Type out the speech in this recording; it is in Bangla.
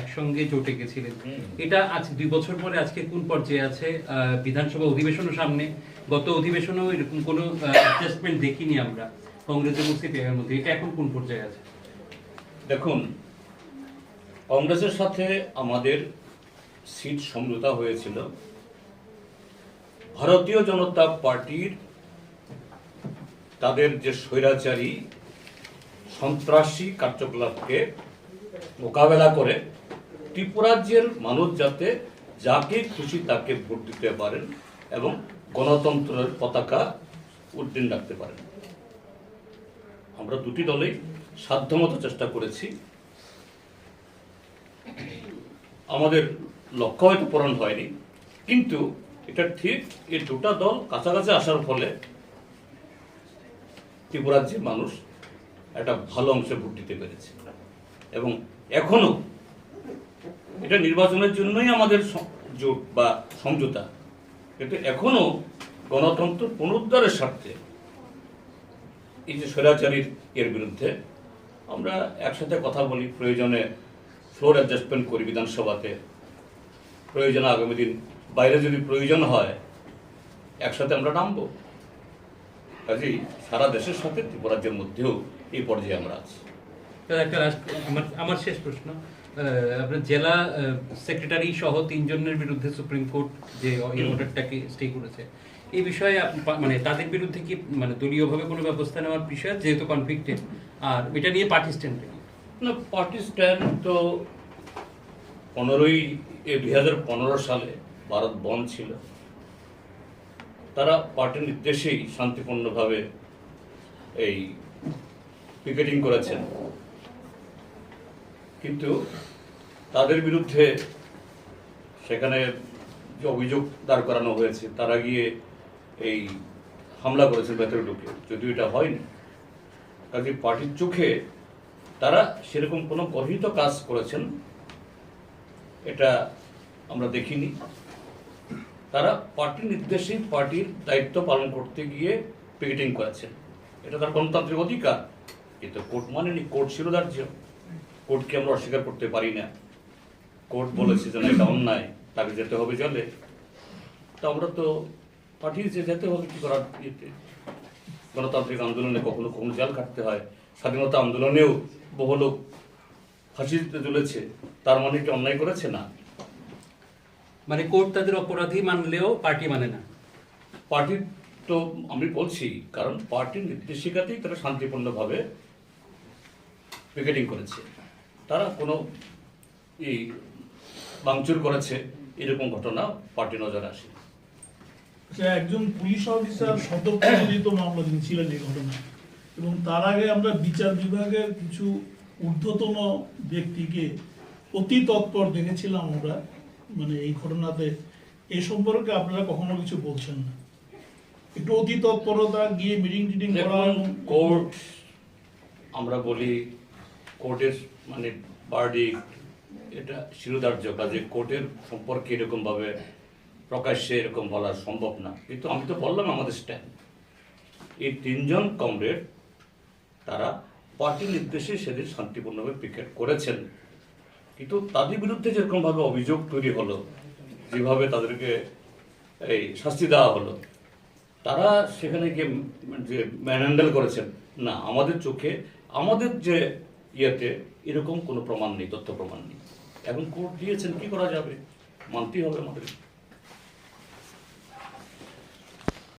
একসঙ্গে জোটে গেছিলেন। এটা আজ দুই বছর পরে আজকে কোন পর্যায়ে আছে? বিধানসভা অধিবেশনের সামনে। গত অধিবেশনেও এরকম কোনো অ্যাডজাস্টমেন্ট দেখিনি আমরা কংগ্রেস এবং সিপিআইয়ের মধ্যে। এটা এখন কোন পর্যায়ে আছে? দেখুন কংগ্রেসের সাথে আমাদের সিট সমঝোতা হয়েছিল। ভারতীয় জনতা পার্টির তাদের যে স্বৈরাচারী সন্ত্রাসী কার্যকলাপকে মোকাবেলা করে ত্রিপুরাজ্যের মানুষ যাতে যাকে খুশি তাকে ভোট দিতে পারেন এবং গণতন্ত্রের পতাকা উড্ডীন রাখতে পারেন। আমরা দুটি দলেই সাধ্যমতো চেষ্টা করেছি। আমাদের লক্ষ্য হয়তো পূরণ হয়নি, কিন্তু এটা ঠিক এই দুটা দল কাছাকাছি আসার ফলে ত্রিপুরাজ্যের মানুষ একটা ভালো অংশে ভোট দিতে পেরেছে। এবং এখনও এটা নির্বাচনের জন্যই আমাদের জোট বা সমঝোতা। কিন্তু এখনও গণতন্ত্র পুনরুদ্ধারের স্বার্থে এই যে স্বৈরাচারীর এর বিরুদ্ধে আমরা একসাথে কথা বলি, প্রয়োজনে ফ্লোর অ্যাডজাস্টমেন্ট করি বিধানসভাতে। প্রয়োজনে আগামী দিন বাইরে যদি প্রয়োজন হয়, একসাথে আমরা নামবো। কাজেই সারা দেশের সাথে ত্রিপুরাজ্যের মধ্যেও এই পর্যায়ে আমরা আছি। একটা আমার শেষ প্রশ্ন। আপনার জেলা সেক্রেটারি সহ তিনজনের বিরুদ্ধে সুপ্রিম কোর্ট যে এই অর্ডারটাকে স্টে করেছে। এই বিষয়ে মানে তাদের বিরুদ্ধে কি মানে দলীয়ভাবে কোনো ব্যবস্থা নেওয়ার বিষয় যেহেতু কনফ্লিক্টেড আর এটা নিয়ে পার্টি স্ট্যান্ড না পার্টি স্ট্যান্ড তো পনেরোই দুই হাজার পনেরো সালে ভারত বন্ধ ছিল। তারা পার্টির নির্দেশেই শান্তিপূর্ণভাবে এই পিকেটিং করেছেন। কিন্তু তাদের বিরুদ্ধে সেখানে যে অভিযোগ দাঁড় করানো হয়েছে, তারা গিয়ে এই হামলা করেছে ভেতরে ঢুকে। যদিও এটা হয়নি কাজে পার্টির চোখে তারা সেরকম কোনো গর্হিত কাজ করেছেন, এটা আমরা দেখিনি। তারা পার্টির নির্দেশেই পার্টির দায়িত্ব পালন করতে গিয়ে পিকেটিং করেছেন। এটা তার গণতান্ত্রিক অধিকার, কিন্তু কোর্ট মানেনি, কোর্ট শিরোধার্য। কোর্টকে আমরা অস্বীকার করতে পারি না। কোর্ট বলেছে যে না এটা অন্যায় তাকে যেতে হবে জলে। তো আমরা তো পাঠিয়েছে যেতে হবে কি করার? গণতান্ত্রিক আন্দোলনে কখনো কখনো জাল কাটতে হয়। স্বাধীনতা আন্দোলনেও বহু লোক ফাঁসিতে চলেছে তার মানে কি অন্যায় করেছে না? মানে কোর্ট তাদের অপরাধী মানলেও পার্টি মানে না। পার্টির তো আমি বলছি কারণ পার্টির নির্দেশিকাতেই তারা শান্তিপূর্ণভাবে পিকেটিং করেছে। তারা কোনো এই ভাঙচুর করেছে এরকম ঘটনা পার্টি নজরে আসে। একজন পুলিশ অফিসার শতপ্রণোদিত মামলা ছিলেন এই ঘটনা এবং তার আগে আমরা বিচার বিভাগের কিছু ঊর্ধ্বতন ব্যক্তিকে অতি তৎপর দেখেছিলাম আমরা মানে এই ঘটনাতে। এ সম্পর্কে আপনারা কখনো কিছু বলছেন না। একটু অতি তৎপরতা গিয়ে মিটিং টিটিং করা কোর্ট আমরা বলি কোর্টের মানে বার্ডিক এটা শিরোধার্য কাজে কোর্টের সম্পর্কে এরকমভাবে প্রকাশ্যে এরকম বলা সম্ভব না। কিন্তু আমি তো বললাম আমাদের স্ট্যান্ড এই তিনজন কমরেড, তারা পার্টি নির্দেশে সেদিন শান্তিপূর্ণভাবে পিকেট করেছেন। কিন্তু তাদের বিরুদ্ধে যেরকমভাবে অভিযোগ তৈরি হলো, যেভাবে তাদেরকে এই শাস্তি দেওয়া হলো, তারা সেখানে গিয়ে যে ম্যানহ্যান্ডেল করেছেন, না, আমাদের চোখে, আমাদের যে ইয়েতে এরকম কোনো প্রমাণ নেই, তথ্য প্রমাণ নেই। এখন কোর্ট দিয়েছেন, কি করা যাবে? মানতেই হবে আমাদের।